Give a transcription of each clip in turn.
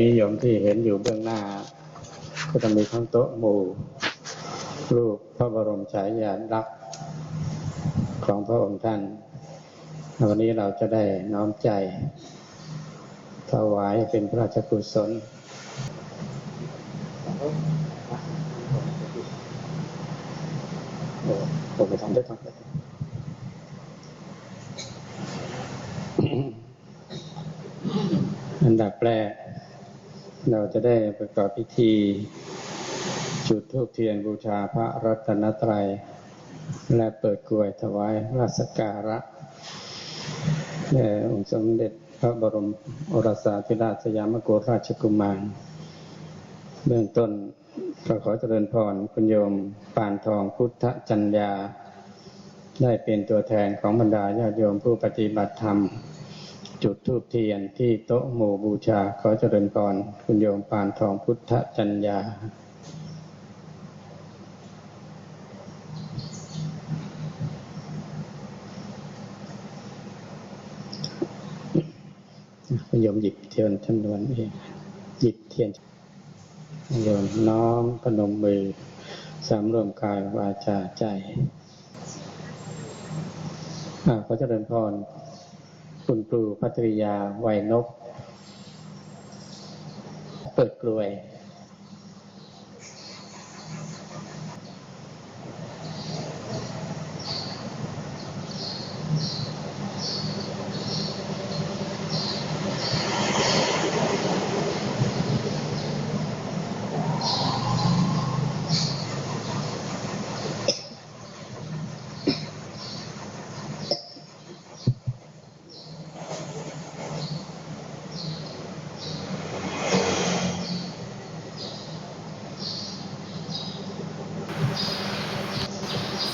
นี้โยมที่เห็นอยู่เบื้องหน้า ก็จะมีทั้งโต๊ะหมู่รูปพระบรมฉายาลักษณ์ของพระองค์ท่าน วันนี้เราจะได้น้อมใจ ถวายเป็นพระราชกุศลอ้ผมไปทำได้ทำได้อันดับแรก เราจะได้ประกอบพิธี จุดธูปเทียนบูชาพระรัตนตรัย และเปิดกลวยถวายราชการะแด่องค์สมเด็จพระบรมโอรสาธิราชสยามกุฎราชกุมาร เบื้องต้นก็ขอเจริญพรคุณโยมปานทองพุทธจัญญา ได้เป็นตัวแทนของบรรดาญาติโยมผู้ปฏิบัติธรรม จุดธูปเทียนที่โต๊ะหมู่บูชาขอเจริญพรคุณโยมปานทองพุทธจัญญาคุณโยมหยิบเทียนจำนวนเองหยิบเทียนคุณโยมน้อมพนมมือสำรวมกายวาจาใจอ่าขอเจริญพร คุณครูพัตริยาไวยนก เปิดกลวย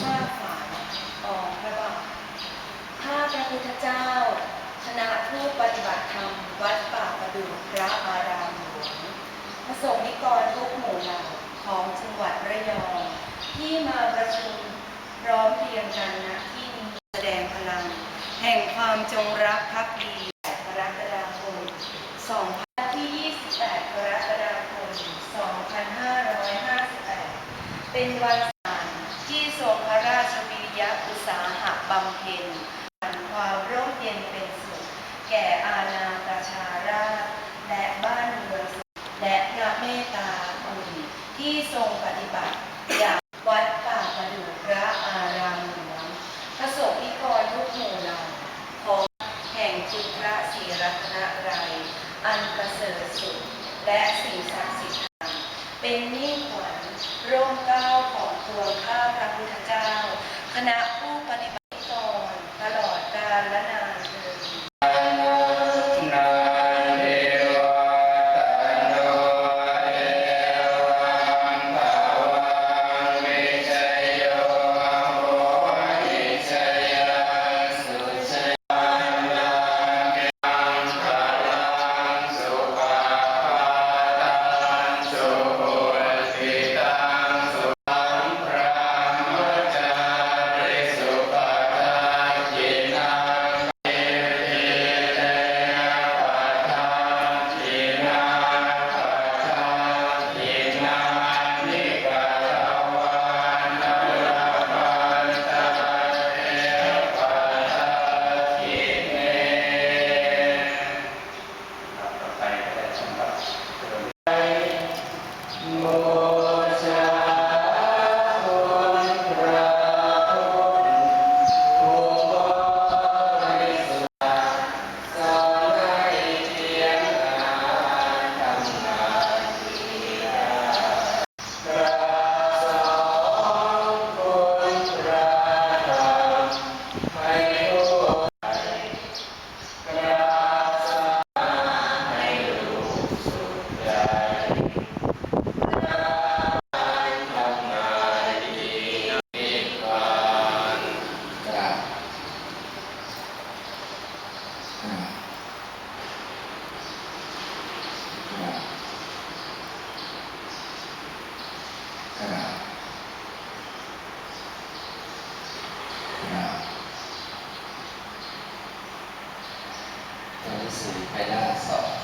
ทราบฝ่ายออกพระบาทข้าพระพุทธเจ้า คณะผู้ปฏิบัติธรรม วั ดป่าประดูพระอารามหลวงพระสงฆ์นิกรทุกหมู่เหล่าของจังหวัดระยอง ที่มาประชุมพร้อมเพรียงกันณที่นี้แสดงพลัง แห่งความจงรักภักดีกรกฎาคม2ที่ 28 กรกฎาคม 2558 เป็นวัน ที่ทรงพระราชวิริยะอุตสาหะบำเพ็ญความร่มเย็นเป็นสุข แก่อาณาประชาราษฎร์และบ้านเมืองและพระเมตตาคุณที่ทรงปฏิบัติอย่างวัดป่าประดูพระอารามหลวงพระสงฆ์นิกรทุกหมู่เหล่าของแห่งคุณพระศรีรัตนตรัย อันประเสริฐสุด และสิ่งศักดิ์สิทธิ์ เป็นมิ่งขวัญร่มเกล้าของพวงข้าพระพุทธเจ้า ค ที่สี่ไปหน้าสอง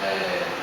eh,